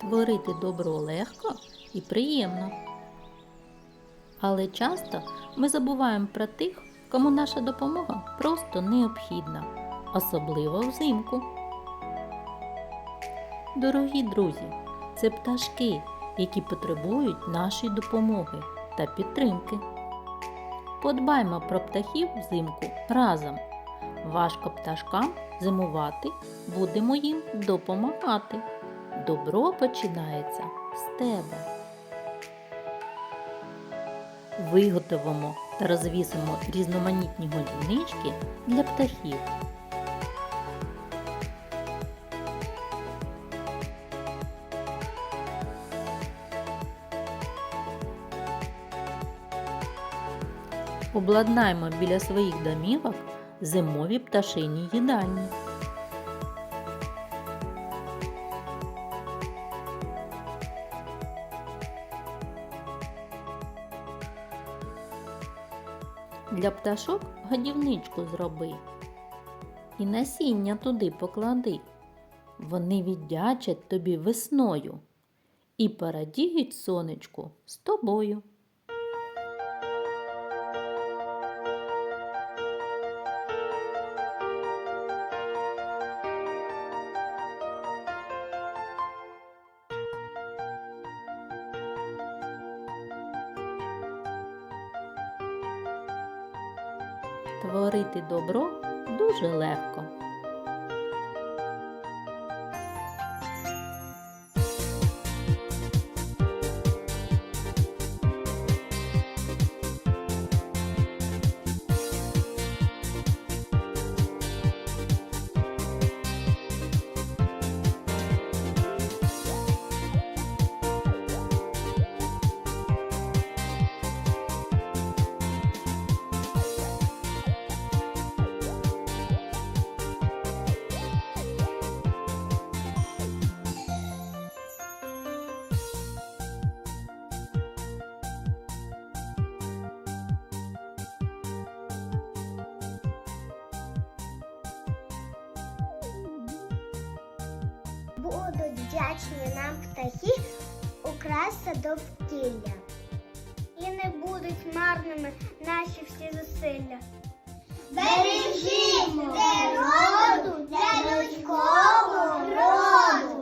Творити добро легко і приємно. Але часто ми забуваємо про тих, кому наша допомога просто необхідна, особливо взимку. Дорогі друзі, це пташки, які потребують нашої допомоги та підтримки. Подбаймо про птахів взимку разом. Важко пташкам зимувати, будемо їм допомагати. Добро починається з тебе. Виготовимо та розвісимо різноманітні годівнички для птахів. Обладнаймо біля своїх домівок зимові пташині їдальні. Для пташок годівничку зроби і насіння туди поклади. Вони віддячать тобі весною і порадіють сонечку з тобою. Творити добро дуже легко. Вдячні нам птахи украса довкілля. І не будуть марними наші всі зусилля. Бережімо